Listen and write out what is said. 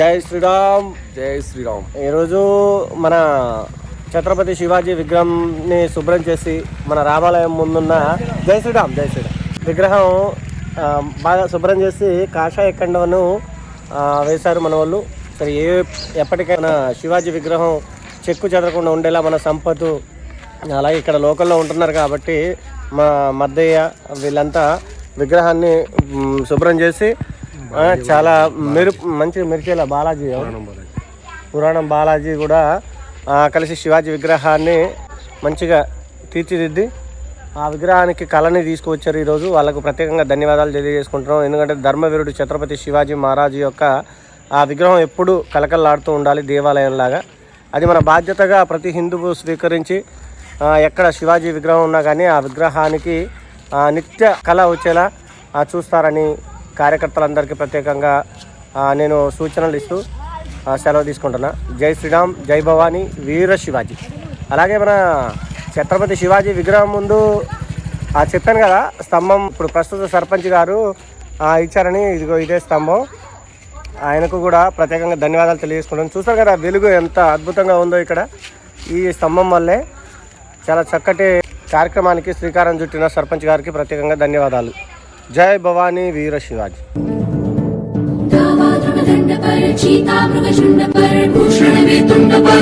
జై శ్రీరామ్ జై శ్రీరామ్. ఈరోజు మన ఛత్రపతి శివాజీ విగ్రహంని శుభ్రం చేసి మన రామాలయం ముందున్న జై శ్రీరామ్ జై శ్రీరామ్. విగ్రహం బాగా శుభ్రం చేసి కాషాయ కండవను వేశారు మన వాళ్ళు. సరే ఏ ఎప్పటికైనా శివాజీ విగ్రహం చెక్కు చెదరకుండా ఉండేలా మన సంపత్ అలాగే ఇక్కడ లోకల్లో ఉంటున్నారు కాబట్టి మా మద్దయ్య వీళ్ళంతా విగ్రహాన్ని శుభ్రం చేసి చాలా మెరు మంచి మెరిచేలా బాలాజీ పురాణం బాలాజీ. కూడా కలిసి శివాజీ విగ్రహాన్ని మంచిగా తీర్చిదిద్ది ఆ విగ్రహానికి కళని తీసుకువచ్చారు ఈరోజు. వాళ్ళకు ప్రత్యేకంగా ధన్యవాదాలు తెలియజేసుకుంటున్నాం. ఎందుకంటే ధర్మవీరుడు ఛత్రపతి శివాజీ మహారాజు యొక్క ఆ విగ్రహం ఎప్పుడూ కలకల్లాడుతూ ఉండాలి దేవాలయంలాగా. అది మన బాధ్యతగా ప్రతి హిందువు స్వీకరించి ఎక్కడ శివాజీ విగ్రహం ఉన్నా కానీ ఆ విగ్రహానికి నిత్య కళ వచ్చేలా చూస్తారని కార్యకర్తలందరికీ ప్రత్యేకంగా నేను సూచనలు ఇస్తూ ఆ, సెలవు తీసుకుంటున్నా. జై శ్రీరామ్ జై భవానీ వీర శివాజీ. అలాగే మన ఛత్రపతి శివాజీ విగ్రహం ముందు చెప్పాను కదా స్తంభం ఇప్పుడు ప్రస్తుత సర్పంచ్ గారు ఇచ్చారని ఇదిగో ఇదే స్తంభం. ఆయనకు కూడా ప్రత్యేకంగా ధన్యవాదాలు తెలియజేసుకుంటాను చూస్తారు కదా వెలుగు ఎంత అద్భుతంగా ఉందో ఇక్కడ. ఈ స్తంభం వల్లే చాలా చక్కటి కార్యక్రమానికి శ్రీకారం చుట్టిన సర్పంచ్ గారికి ప్రత్యేకంగా ధన్యవాదాలు. जय भवानी वीर शिवाजी। पर चीता मृग झुंड पर भूषण तुंड पर